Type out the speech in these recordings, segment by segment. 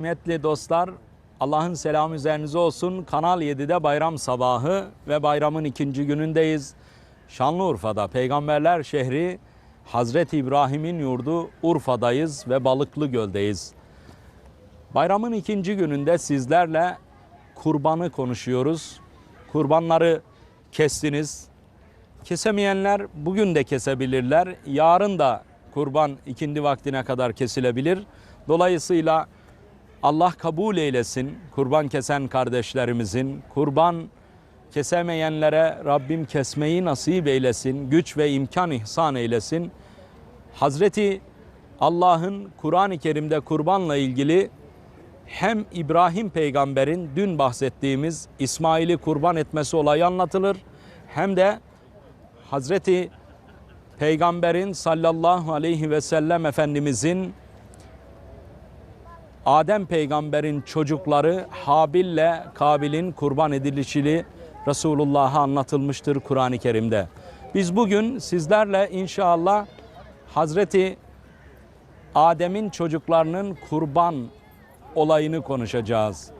Kıymetli dostlar, Allah'ın selamı üzerinize olsun. Kanal 7'de bayram sabahı ve bayramın ikinci günündeyiz. Şanlıurfa'da Peygamberler şehri Hazreti İbrahim'in yurdu Urfa'dayız ve Balıklı Göl'deyiz. Bayramın ikinci gününde sizlerle kurbanı konuşuyoruz. Kurbanları kestiniz. Kesemeyenler bugün de kesebilirler. Yarın da kurban ikindi vaktine kadar kesilebilir. Dolayısıyla Allah kabul eylesin kurban kesen kardeşlerimizin, kurban kesemeyenlere Rabbim kesmeyi nasip eylesin, güç ve imkan ihsan eylesin. Hazreti Allah'ın Kur'an-ı Kerim'de kurbanla ilgili hem İbrahim peygamberin dün bahsettiğimiz İsmail'i kurban etmesi olayı anlatılır hem de Hazreti Peygamberin sallallahu aleyhi ve sellem Efendimizin Adem peygamberin çocukları Habil'le Kabil'in kurban edilişini Resulullah'a anlatılmıştır Kur'an-ı Kerim'de. Biz bugün sizlerle inşallah Hazreti Adem'in çocuklarının kurban olayını konuşacağız.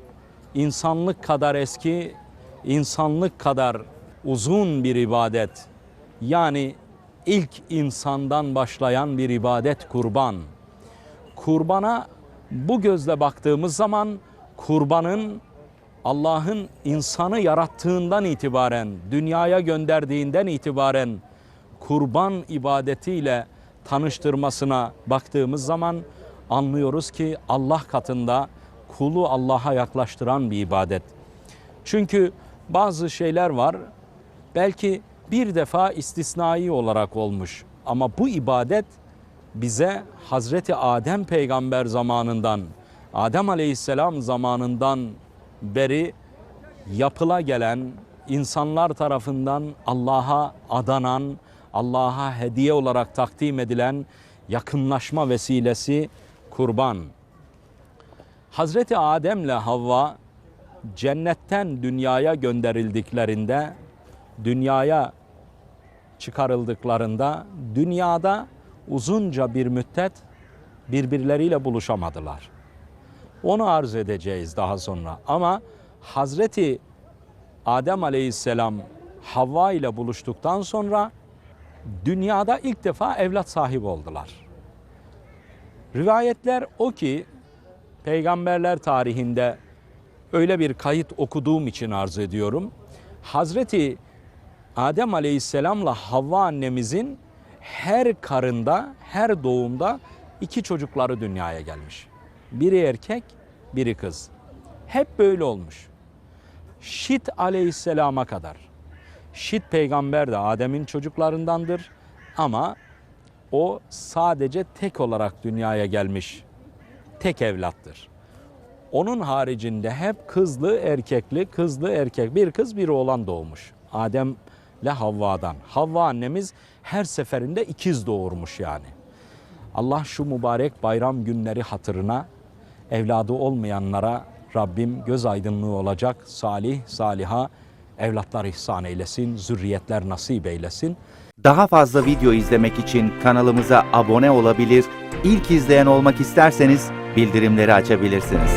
İnsanlık kadar eski, insanlık kadar uzun bir ibadet. Yani ilk insandan başlayan bir ibadet kurban. Kurbana bu gözle baktığımız zaman kurbanın Allah'ın insanı yarattığından itibaren, dünyaya gönderdiğinden itibaren kurban ibadetiyle tanıştırmasına baktığımız zaman anlıyoruz ki Allah katında kulu Allah'a yaklaştıran bir ibadet. Çünkü bazı şeyler var belki bir defa istisnai olarak olmuş ama bu ibadet bize Hazreti Adem peygamber zamanından, Adem aleyhisselam zamanından beri yapıla gelen, insanlar tarafından Allah'a adanan, Allah'a hediye olarak takdim edilen yakınlaşma vesilesi kurban. Hazreti Adem'le Havva cennetten dünyaya gönderildiklerinde, dünyaya çıkarıldıklarında dünyada uzunca bir müddet birbirleriyle buluşamadılar. Onu arz edeceğiz daha sonra. Ama Hazreti Adem Aleyhisselam Havva ile buluştuktan sonra dünyada ilk defa evlat sahibi oldular. Rivayetler o ki peygamberler tarihinde öyle bir kayıt okuduğum için arz ediyorum. Hazreti Adem Aleyhisselam'la Havva annemizin her karında, her doğumda iki çocukları dünyaya gelmiş. Biri erkek, biri kız. Hep böyle olmuş. Şit aleyhisselama kadar. Şit peygamber de Adem'in çocuklarındandır ama o sadece tek olarak dünyaya gelmiş. Tek evlattır. Onun haricinde hep kızlı erkekli, kızlı erkek, bir kız bir oğlan doğmuş. Adem ile Havva'dan. Havva annemiz her seferinde ikiz doğurmuş yani. Allah şu mübarek bayram günleri hatırına evladı olmayanlara Rabbim göz aydınlığı olacak salih, saliha evlatlar ihsan eylesin, zürriyetler nasip eylesin. Daha fazla video izlemek için kanalımıza abone olabilir, ilk izleyen olmak isterseniz bildirimleri açabilirsiniz.